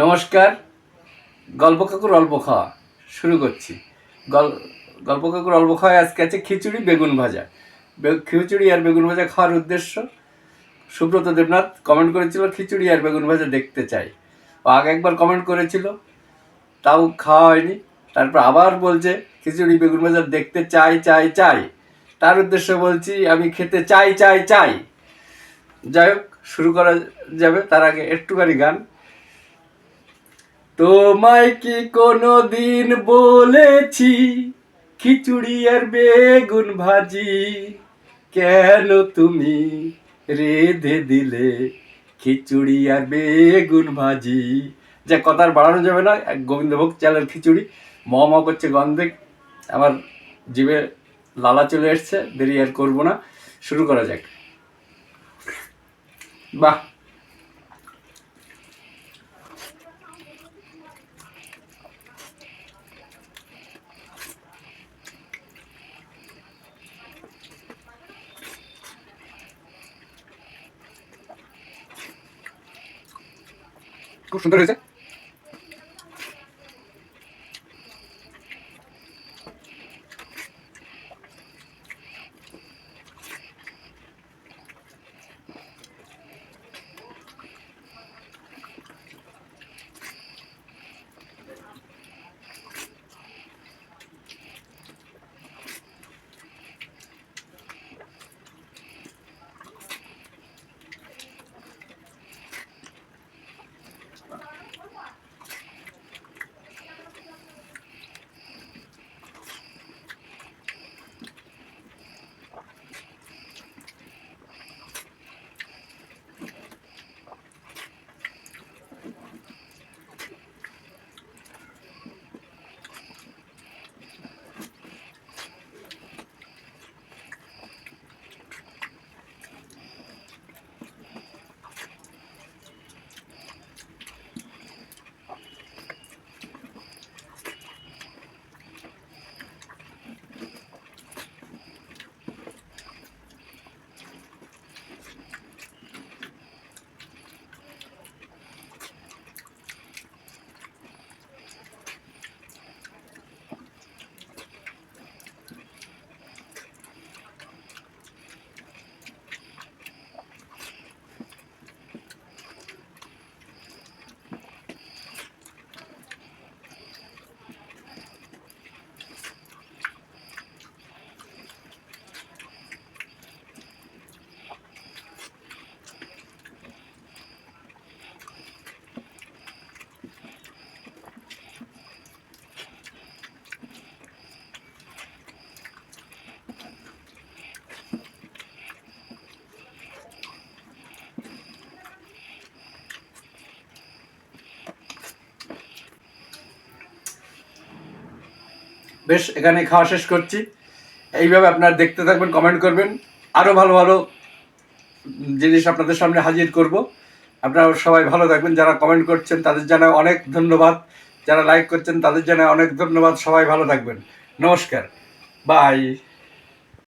নমস্কার, গল্প কাকুর অল্প খাওয়া, শুরু করছি। গল, গল্প কাকুর অল্প খাওয়ায় আজকে আছে খিচুড়ি, বেগুন ভাজা। খিচুড়ি আর বেগুন ভাজা খাওয়ার উদ্দেশ্য, সুব্রত দেবনাথ কমেন্ট করেছিল, খিচুড়ি আর বেগুন ভাজা দেখতে চাই। ও আগে একবার কমেন্ট করেছিল, তাও খাওয়া হয়নি। তারপর আবার বলছে, খিচুড়ি, বেগুন ভাজা দেখতে চাই চাই চাই। তার উদ্দেশ্য বলছি, আমি খেতে চাই চাই চাই। যাই হোক, শুরু করা যাবে, তার আগে একটুখানি গান। তোমায় কি কোনো দিন বলেছি? খিচুড়ি আর বেগুন ভাজি কেন তুমি রেধে দিলে? খিচুড়ি আর বেগুন ভাজি। যে কথার বাড়ানো যাবে না গোবিন্দভোগ চালের খিচুড়ি। ম করছে গন্ধে, আমার জিভে লালা চলে এসছে, দেরি আর করব না। শুরু করা যাক। বাহ! খুব সুন্দর হয়েছে বেশ, এখানে খাওয়া শেষ করছি। এইভাবে আপনারা দেখতে থাকবেন কমেন্ট করবেন। আরও ভালো ভালো জিনিস আপনাদের সামনে হাজির করব। আপনারা সবাই ভালো থাকবেন, যারা কমেন্ট করছেন তাদের জানায় অনেক ধন্যবাদ। যারা লাইক করছেন তাদের জানায় অনেক ধন্যবাদ। সবাই ভালো থাকবেন। নমস্কার। বাই